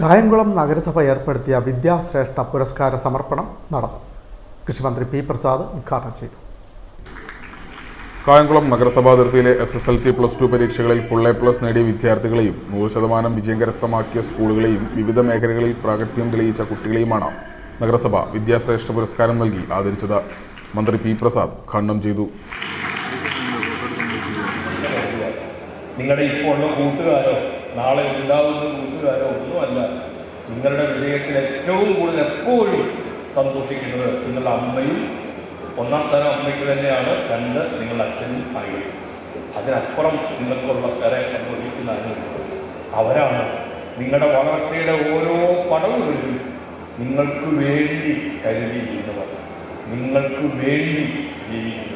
കായംകുളം നഗരസഭ ഏർപ്പെടുത്തിയ വിദ്യാശ്രേഷ്ഠ പുരസ്കാര സമർപ്പണം നടന്നു. കൃഷിമന്ത്രി പി പ്രസാദ് ഉദ്ഘാടനം ചെയ്തു. കായംകുളം നഗരസഭാ അതിർത്തിയിലെ S S L C plus two പരീക്ഷകളിൽ ഫുൾ എ പ്ലസ് നേടിയ വിദ്യാർത്ഥികളെയും നൂറ് ശതമാനം വിജയം കരസ്ഥമാക്കിയ സ്കൂളുകളെയും വിവിധ മേഖലകളിൽ പ്രാഗത്യം തെളിയിച്ച കുട്ടികളെയുമാണ് നഗരസഭ വിദ്യാശ്രേഷ്ഠ പുരസ്കാരം നൽകി ആദരിച്ചത്. മന്ത്രി പി പ്രസാദ് ഉദ്ഘാടനം ചെയ്തു. നിങ്ങളുടെ ഇപ്പോൾ ഉള്ള കൂട്ടുകാരോ നാളെ ഉണ്ടാവുന്ന കൂട്ടുകാരോ ഒന്നുമല്ല. നിങ്ങളുടെ വിജയത്തിൽ ഏറ്റവും കൂടുതൽ എപ്പോഴും സന്തോഷിക്കുന്നത് നിങ്ങളുടെ അമ്മയും ഒന്നാം സ്ഥാനം അമ്മയ്ക്ക് തന്നെയാണ്. രണ്ട് നിങ്ങളുടെ അച്ഛനും ആയി അതിനപ്പുറം നിങ്ങൾക്കുള്ള സ്ഥലം സന്തോഷിക്കുന്ന അവരാണ് നിങ്ങളുടെ വളർച്ചയുടെ ഓരോ പടവുകളിലും നിങ്ങൾക്ക് വേണ്ടി കരുതിയിരുന്നവർ. നിങ്ങൾക്ക് വേണ്ടി ജീവിക്കുന്നവർ.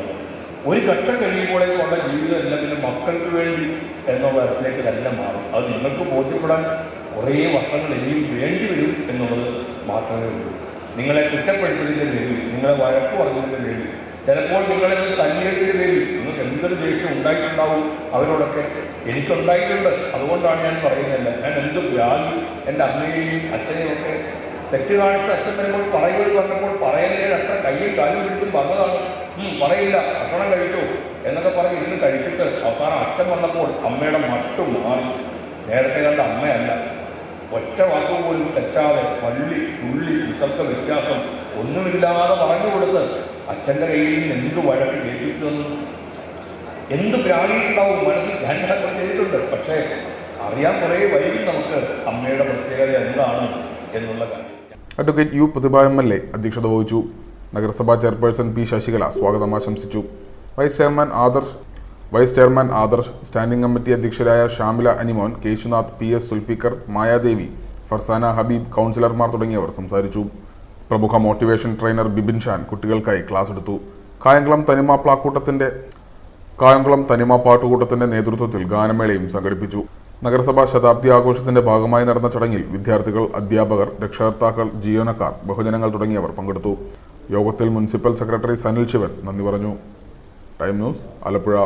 ഒരു ഘട്ടം കഴിയുമ്പോഴേക്കുള്ള ജീവിതമല്ല പിന്നെ മക്കൾക്ക് വേണ്ടി എന്നുള്ള തരത്തിലേക്ക് തന്നെ മാറും. അത് നിങ്ങൾക്ക് ബോധ്യപ്പെടാൻ കുറേ വർഷങ്ങൾ ഇനിയും വേണ്ടി വരും എന്നുള്ളത് മാത്രമേ ഉള്ളൂ. നിങ്ങളെ കുറ്റപ്പെടുത്തതിന്റെ പേരിൽ നിങ്ങളെ വഴക്ക് പറഞ്ഞതിന്റെ പേരിൽ ചിലപ്പോൾ നിങ്ങളെ തല്ലിയതിന്റെ പേരിൽ നിങ്ങൾക്ക് എന്തൊരു ദേഷ്യം ഉണ്ടായിട്ടുണ്ടാവും അവരോടൊക്കെ എനിക്കുണ്ടായിട്ടുണ്ട്. അതുകൊണ്ടാണ് ഞാൻ പറയുന്നത് ഞാൻ എന്ത് വ്യാധി എന്റെ അമ്മയെയും അച്ഛനെയും ഒക്കെ തെറ്റ് കാണിച്ച അച്ഛൻ വരുമ്പോൾ പറയുകയും പറഞ്ഞപ്പോൾ പറയല്ലേ അത്ര കയ്യിൽ കാലും പറഞ്ഞതാണ് ഉം, പറയില്ല ഭക്ഷണം കഴിച്ചു എന്നൊക്കെ പറഞ്ഞ് ഇരുന്ന് കഴിച്ചിട്ട് അവസാനം അച്ഛൻ വന്നപ്പോൾ അമ്മയുടെ മട്ടും മാറി. നേരത്തെ കണ്ട അമ്മയല്ല. ഒറ്റ വാക്ക് പോലും തെറ്റാതെ പള്ളി തുള്ളി വിസർഗ വ്യത്യാസം ഒന്നുമില്ലാതെ പറഞ്ഞു കൊടുത്ത് അച്ഛന്റെ കയ്യിൽ നിന്ന് എന്ത് വഴക്ക് കേൾപ്പിച്ചു തന്നു എന്ത് പ്രാണിയുണ്ടാവും മനസ്സിൽ? ഇതൊക്കെ ചെയ്തിട്ടുണ്ട് പക്ഷേ അറിയാൻ കുറേ വൈകി നമുക്ക് അമ്മയുടെ പ്രത്യേകത എന്താണ് എന്നുള്ള കാര്യം. Advocate U Prathibha M L A അധ്യക്ഷത വഹിച്ചു. നഗരസഭാ ചെയർപേഴ്സൺ പി ശശികല സ്വാഗതം ആശംസിച്ചു. Vice chairman Adarsh vice chairman Adarsh standing committee അധ്യക്ഷരായ Shamila Animon Keshunath P S Sulfikar Mayadevi Farsana Habeeb കൗൺസിലർമാർ തുടങ്ങിയവർ സംസാരിച്ചു. പ്രമുഖ മോട്ടിവേഷൻ ട്രെയിനർ ബിബിൻ ഷാൻ കുട്ടികൾക്കായി ക്ലാസ് എടുത്തു. കായംകുളം തനിമ പ്ലാക്കൂട്ടത്തിന്റെ കായംകുളം തനിമ പാട്ടുകൂട്ടത്തിന്റെ നേതൃത്വത്തിൽ ഗാനമേളയും സംഘടിപ്പിച്ചു. നഗരസഭാ ശതാബ്ദി ആഘോഷത്തിന്റെ ഭാഗമായി നടന്ന ചടങ്ങിൽ വിദ്യാർത്ഥികൾ അധ്യാപകർ രക്ഷകർത്താക്കൾ ജീവനക്കാർ ബഹുജനങ്ങൾ തുടങ്ങിയവർ പങ്കെടുത്തു. യോഗത്തിൽ മുനിസിപ്പൽ സെക്രട്ടറി സനിൽ ശിവൻ നന്ദി പറഞ്ഞു. Time news Alappuzha.